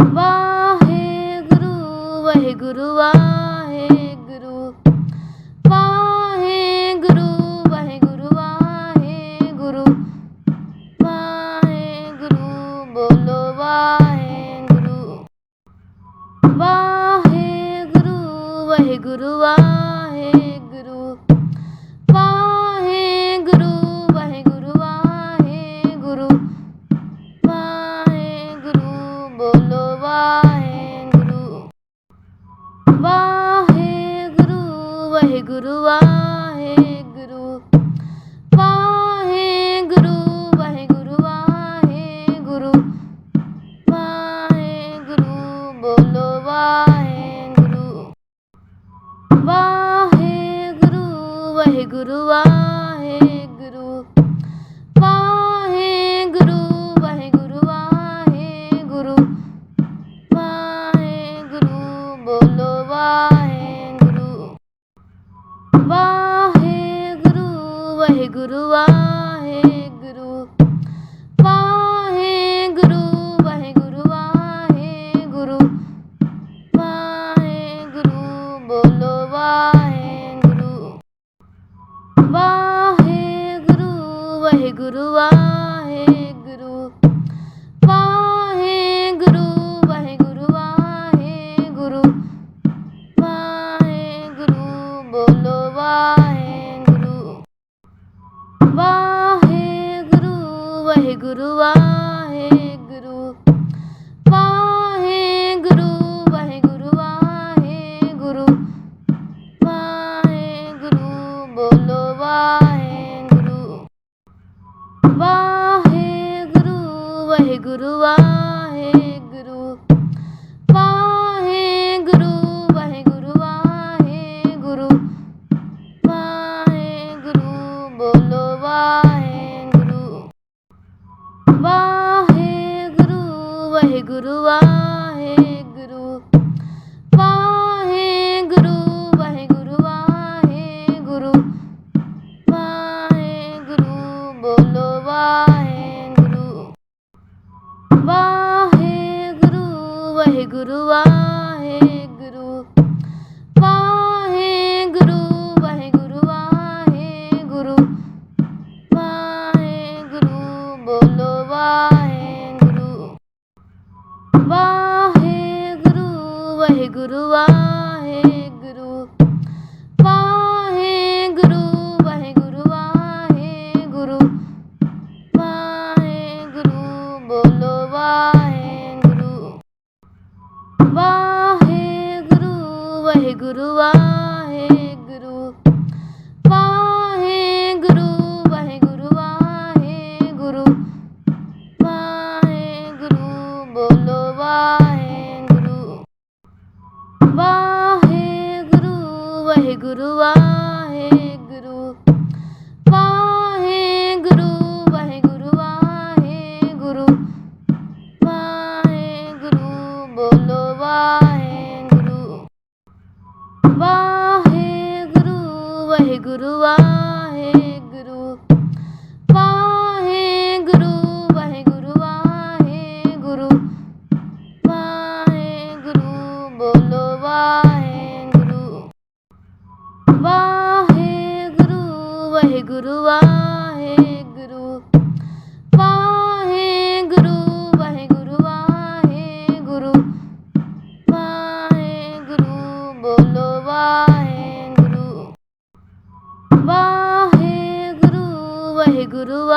ਵਾਹਿਗੁਰੂ ਵਾਹਿਗੁਰੂ ਵਾਹਿਗੁਰੂ। ਵਾਹਿਗੁਰੂ ਵਾਹਿਗੁਰੂ ਵਾਹਿਗੁਰੂ। ਵਾਹਿਗੁਰੂ ਬੋਲੋ ਵਾਹਿਗੁਰੂ। ਵਾਹਿਗੁਰੂ ਵਾਹਿਗੁਰੂ ਵਾਹਿਗੁਰੂ ਵਾਹਿਗੁਰੂ ਵਾਹਿਗੁਰੂ। ਵਾਹਿਗੁਰੂ ਵਾਹਿਗੁਰੂ ਵਾਹਿਗੁਰੂ। ਵਾਹਿਗੁਰੂ ਬੋਲੋ ਵਾਹਿਗੁਰੂ। ਵਾਹਿਗੁਰੂ ਵਾਹਿਗੁਰੂ ਵਾਹਿਗੁਰੂ ਵਾਹਿਗੁਰੂ ਵਾਹਿਗੁਰੂ ਵਾਹਿਗੁਰੂ। ਵਾਹਿਗੁਰੂ ਵਾਹਿਗੁਰੂ ਵਾਹਿਗੁਰੂ। ਵਾਹਿਗੁਰੂ ਬੋਲੋ ਵਾਹਿਗੁਰੂ। ਵਾਹਿਗੁਰੂ ਵਾਹਿਗੁਰੂ ਵਾਹਿਗੁਰੂ குருவா ਗੁਰੂ ਵਾਹਿਗੁਰੂ ਵਾਹਿਗੁਰੂ ਵਾਹਿਗੁਰੂ ਵਾਹਿਗੁਰੂ ਵਾਹਿਗੁਰੂ ਬੋਲੋ ਵਾਹਿਗੁਰੂ ਵਾਹਿਗੁਰੂ ਵਾਹਿਗੁਰੂ ਵਾਹਿਗੁਰੂ குருவா ਵਾਹਿਗੁਰੂ ਵਾਹਿਗੁਰੂ ਵਾਹਿਗੁਰੂ। ਵਾਹਿਗੁਰੂ ਵਾਹਿਗੁਰੂ ਵਾਹਿਗੁਰੂ। ਵਾਹਿਗੁਰੂ ਬੋਲੋ ਵਾਹਿਗੁਰੂ। ਵਾਹਿਗੁਰੂ ਵਾਹਿਗੁਰੂ ਵਾਹਿਗੁਰੂ ಗುರುವ